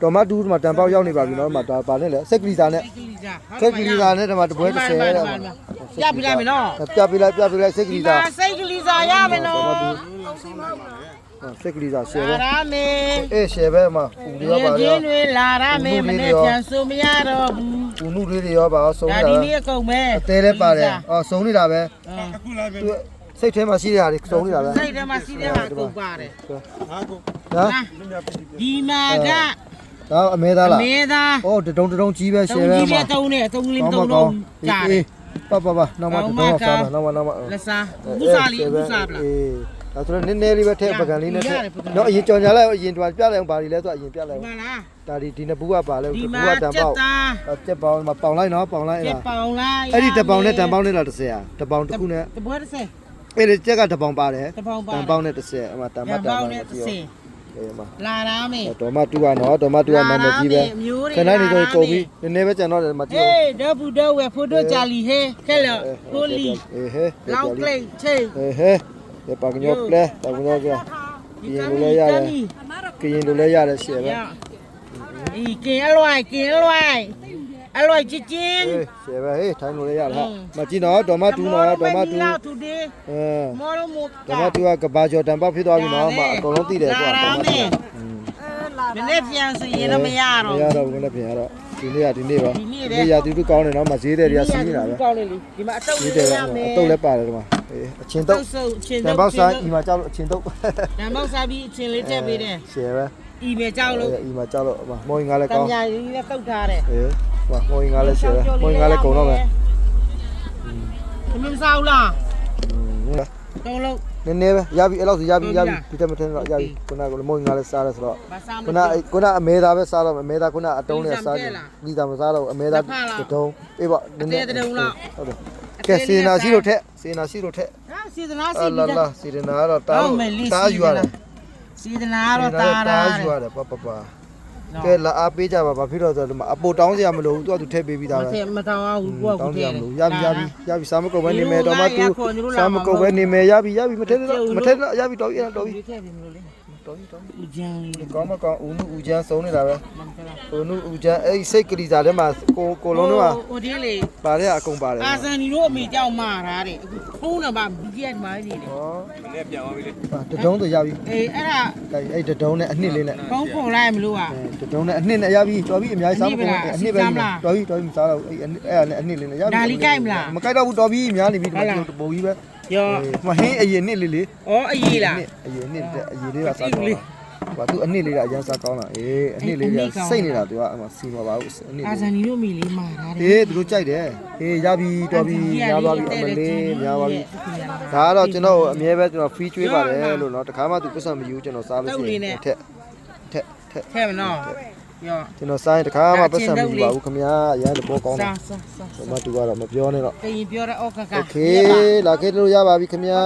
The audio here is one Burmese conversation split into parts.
တော်မတူဒီမှာတန်ပေါက်ရောက်နေပါပြီနော်ဒီမှာဒါပါနဲ့လေစက်ကလီစာနဲ့စိတ်ကလေးစားစက်ကလီစာနဲ့ဒီမှာတပွဲ30တဲ့ပြပြလိုက်မယ်နော်ပြပြလိုက်ပြပြလိုက်စက်ကလီဒီစာမှာစိတ်ကလေးစားရမယ်နော်စက်ကလီစာရှယ်ပဲလာရမယ်အေးရှယ်ပဲမှာဦးလေးရောပါဒီရောင်းတွေလာရမယ်မနေ့ပြန်ဆိုမရတော့ဘူးဦးနုလေးတွေရောပါဆုံးဒါနေတာဒီနေ့အကုန်ပဲအသေးလည်းပါတယ်အော်ဆုံးနေတာပဲအခုလာပြီသူစိတ်ထဲမှာရှိတဲ့ဟာတွေဆုံးနေတာပဲစိတ်ထဲမှာစီးတဲ့ဟာအကုန်ပါတယ်ဟာကိုနော်ဒီမှာက ဒါအမဲသားလားမဲသားဩတတုံတတုံကြီးပဲတုံရှယ်ပဲကြီးပြမှာတုံးနဲ့တုံးလေးတုံးတော့ကြားတယ်ပပပနောက်မှတတုံးတော့စားမယ်နောက်မှနောက်မှလက်စားဘူးစားလေးဘူးစားပလားအေးဒါဆိုတော့နည်းနည်းလေးပဲထည့်ပကံလေးနဲ့ထည့်ရတယ်ပကံနော်အရင်ကြော်ညာလိုက်အရင်တွာပြလိုက်အောင်ဘာတွေလဲဆိုအရင်ပြလိုက်ဒီအောင်မှာလားဒါဒီဒီနှစ်ဘူးကပါလဲဒီဘူးမှာကတန်ချက်ပေါက်သားချက်ပေါင်းမှာပေါင်လိုက်နော်ပေါင်လိုက်ကျအဲ့က်ဒါပေါင်လားအဲ့ဒီတပေါင်နဲ့တန်ပေါင်းနဲ့လားတစ်ဆယ်อ่ะတပေါင်တစ်ခုနဲ့တပွဲတစ်ဆယ်အဲ့ဒီချက်ကတပေါင်ပါတယ်တပေါင်ပါတန်ပေါင်းနဲ့တစ်ဆယ်အမတန်မတတန်ပေါပေါင်င်းနဲ့နဲ့တစ်ပြောဆယ်အေးမ လာရမယ်ဒေါ်မတူကနော်ဒေါ်မတူကနာမည်ကြီးပဲမျိုးတွေခဏနေတော့ကုန်ပြီနည်းနည်းပဲကြံတော့တယ်မကြည့်ဟေးဒဘူဒဝဲဖိုတိုဂျာလီဟဲခဲလဖိုလီအေးဟဲလောင်းကလိတ်ချေအေးဟဲဒီပါကညောပလဲပါကညောကကရင်လိုလဲရတယ်ကရင်လိုလဲရတယ်ရှယ်ပဲ อีกินอร่อยกินอร่อยอร่อยจริง အေးရှယ်ပဲဟေးထိုင်းလိုလဲရဟာမကြည့်နော်ဒေါ်မတူနော်ဒေါ်မတူ เราทูเดย์ အဲ มอโรโม ဒေါ်မတူကကဘာကျော်တန်ပေါက်ဖြစ်သွားပြီနော်မအကုန်လုံးသိတယ်ကွာ လာမယ် မနေ့ပြန်ဆိုရင်တော့မရ မ တော့ ရတော့ဘူးလည်းပြင်ရတော့ဒီနေ့ကဒီနေ့ပါ ဒီနေ့ပဲ ဒီရာတူတူကောင်းတယ်နော်မဈေးတယ်တွေကစီးနေတာပဲ ကောင်းလေလေဒီမှာအတုပ် ဈေး လေး တယ် ရမယ် အတုပ်လည်းပါတယ်ဒီမှာအေးအချင်းတု တု ပ် ပ်ဆုပ်ချင်း တ တု န် ပ် ပေါက်စားဒီမှာကြောက်လို့အချင်းတုပ် တန်ပေါက်စားပြီးအချင်းလေးထည့်ပေးတယ် ရှယ်ပဲ ဤပဲကြောက်လို့ဒီမှာကြောက်လို့မော်ရင်ကားလည်းတကောင်းညာကြီးနဲ့တုတ်ထားတယ်အေးဟိုမော်ရင်ကားလည်းရှယ်ပဲမော်ရင်ကားလည်းကုန်တော့မယ်မင်းမစားဘူးလားอืมတုံးလုံးနည်းနည်းပဲရပြီအဲ့လောက်ဆိုရပြီဟုတ်ရပြီပြီဒီတက်မထင်းတော့ရပြီခုနကမော်ရင်ကားလည်းစားတယ်ဆိုတော့မစားမခုနခုနအမဲသားပဲစားတော့မယ်အမဲသားခုနအတုံးနဲ့စားလီတယ်ဆာမထည့်လားလီတာမစားတော့ဘူးအမဲသားလက်ဖက်လားတစ်တုံးအေးပေါ့နည်းနည်းအသေးတစ်တုံးလောက်ဟုတ်တယ်ကဲစေနာရှိလို့ထက်စေနာရှိလို့ထက် ဟာစီဒနာအစီလာပြီးလာတာ စေနာကတော့တားဟုတ်မယ်လေးတားယူရတယ် စီဒနာတော့တာတာတားယူရတယ်ပပပကဲလာအားပေးကြပါဘာဖြစ်တော့ဆိုတော့အပိုတောင်းစရာမလိုဘူးသူကသူထည့်ပေးပြီးသားမပဲထမတောင်းအောင်ဘူးကိုကတောင်းစကိုရာမတည်းလိုရပြီရပြီရပြီစားမကုန်ပဲနေမယ်တော့မတူရခေါ်ညို့လာစားမကုန်ပဲနေမယ်ရပြီရပြီမထက်တော့မထက်တော့ရပြီတော်ပြီတော်ပြီဒီထည့်ပြီမလို့လေ တော်ပြီတော်ပြီဦးကျန်းလေးဒီကောင်းမကောင်းဦးနုဦးချမ်းစုံနေတာပဲမန်ကလာဦးနုဦးချမ်းအဲ့ဒီစိတ်ကလေးစားထဲမှာကိုကိုလုံးတော့ဟိုဒီလေပါတဲ့အကုန်ပါတယ်အာဇန်နီတို့အမေကြောက်မာတာတဲ့အခုဖုံးတော့ဗာဘီဂျက်မိုင်းနေတယ်ဟောမနေ့ပြန်သွားပြီလေတတုံးတော့ရပြီအေးအဲ့ဒါအဲ့အဲ့တတုံးနဲ့အနှစ်လေးနဲ့ဖုံးဖုံလိုက်မလို့อ่ะတတုံးနဲ့အနှစ်နဲ့ရပြီတော်ပြီအများကြီးစားမကုန်အနှစ်ပဲတော်ပြီတော်ပြီမစားတော့အဲ့အဲ့အဲ့နဲ့အနှစ်လေးနဲ့ရပြီမကြိုက်တော့ဘူးတော်ပြီများနေပြီဒီမှာပုံကြီးပဲ ရောမဟင်းအရင်နှစ်လေးလေဩအရေးလားအရင်နှစ်အရင်လေးကစားကောင်းလားကွာသူအနှစ်လေးကအရင်စားကောင်းလားအေးအနှစ်လေးကစိတ်နေတာသူကစီမပါဘူးအနှစ်လေးအာဇန်နီတို့မိလေးမာတာတယ်အေးသူတို့ကြိုက်တယ်အေးရပြီတော်ပြီရပါပြီအမလေးများပါပြီဒါကတော့ကျွန်တော်အမြဲပဲကျွန်တော် free ကျွေးပါတယ်လို့နော်တခါမှသူပတ်စံမယူကျွန်တော်စားလို့ရှိရင်ထက်ထက်ထက်မနော် ရော ကျွန်တော်စားရင်တခါမှပတ်စံမယူပါဘူးခင်ဗျာအရင်တဘောကောင်းတယ် စားစားစား ကျွန်မတူကတော့မပြောနဲ့တော့ ကရင်ပြောတဲ့ဩကက โอเคလာခဲ့လို့ရပါပြီခင်ဗျာ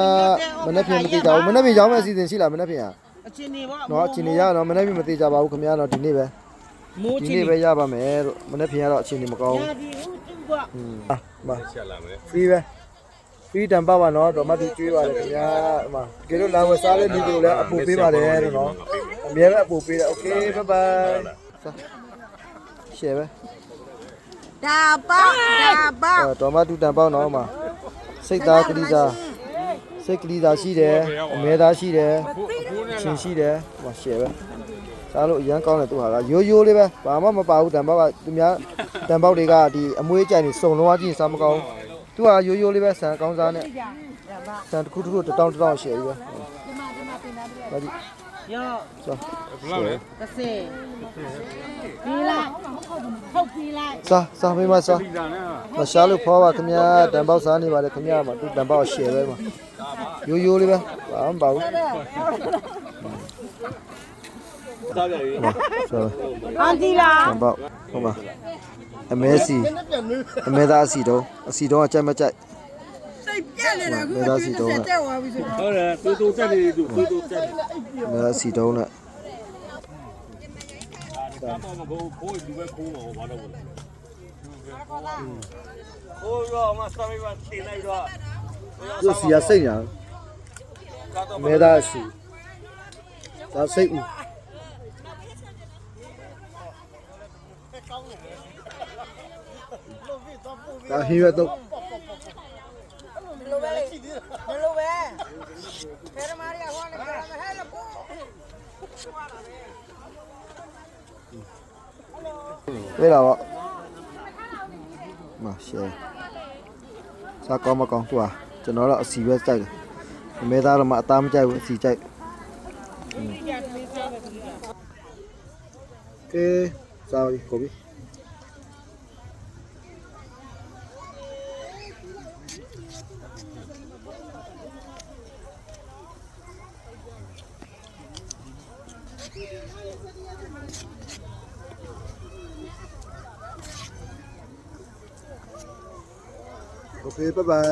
မနေ့ပြန်မသိကြဘူးမနေ့ပြန်ရောင်းမဲ့အစီအစဉ်ရှိလားမနေ့ပြန် အချင်းနေပေါ့ เนาะအချိန်နေရတော့မနေ့ပြန်မသိကြပါဘူးခင်ဗျာတော့ဒီနေ့ပဲ မိုး ဒီ ချင်း နေ့ပဲရပါမယ်လို့မနေ့ပြန်ကတော့အချိန်နေမကောင်း ရာဒီဦးတူက ဘူးဟာမ ချက်လာမယ် free ပဲ free တန်ပါပါเนาะတော့မတူကျွေးပါတယ်ခင်ဗျာအမတကယ်လို့လာဝယ်စားတဲ့လူတွေကိုလည်းအပူပေးပါတယ်လို့เนาะအများပဲအပူပေးတယ် okay bye bye ရှယ်ပဲဒါပေါ့ဒါပေါ့အော်တော်မတူတန်ပေါက်တော့မှာစိတ်သားကလေးစားစိတ်ကလေးစားရှိတယ်အမဲသားရှိတယ်ချင်းရှိတယ်ဟိုရှယ်ပဲစားလို့အရန်ကောင်းတယ်သူဟာကရိုးရိုးလေးပဲဘာမှမပါဘူးတန်ပေါက်ကသူများတန်ပေါက်တွေကဒီအမွေးကြိုင်နေစုံလုံးဝကြည့်စားမကောင်းသူဟာရိုးရိုးလေးပဲဆန်ကောင်းစားနဲ့ဆန်တစ်ခုတစ်ခုတစ်တောင်းတစ်တောင်းရှယ်ပြီးပဲဘာဒီ ရောစားဘယ်လောက်လဲတစ်စင်ပြီးလိုက်ဟုတ်ပြီးလိုက်စားစားပေးမစားဒီလာနဲ့မရှားလို့ဖောပါခင်ဗျာတန်ပေါက်စားနေပါလေခင်ဗျာမသူတန်ပေါက်ရှယ်ပဲမှာရိုးရိုးလေးပဲဘာမှမပါဘူးစားကြရေးဆိုအန်တီလားတန်ပေါက်ဟုတ်ပါအမဲစီအမဲသားအစီတုံးအစီတုံးကကြိုက်မကြိုက်စိတ် ပြက်နေတာခုမဲသားစီတုံးကတက်သွားပြီဆိုဟုတ်တယ်တူတူတက်နေတူတူတူတက်နေမဲသားစီတုံးနဲ့ဒါတော့မကိုကိုလူပဲခိုးမှာဘာလို့လဲဟိုရောမစမ်းမတင်လိုက်တော့သူစီရစိတ်ညာမဲသားအစီဒါစိတ်ဦးဒါဟင်းရွက်တော့ ဘယ်လိုပဲလေဘယ်လိုပဲဖဲရမာရီကဟောနေကြတာဟဲ့လို့ပို့တွေ့တာပေါ့မရှယ်စားကော င်းမကော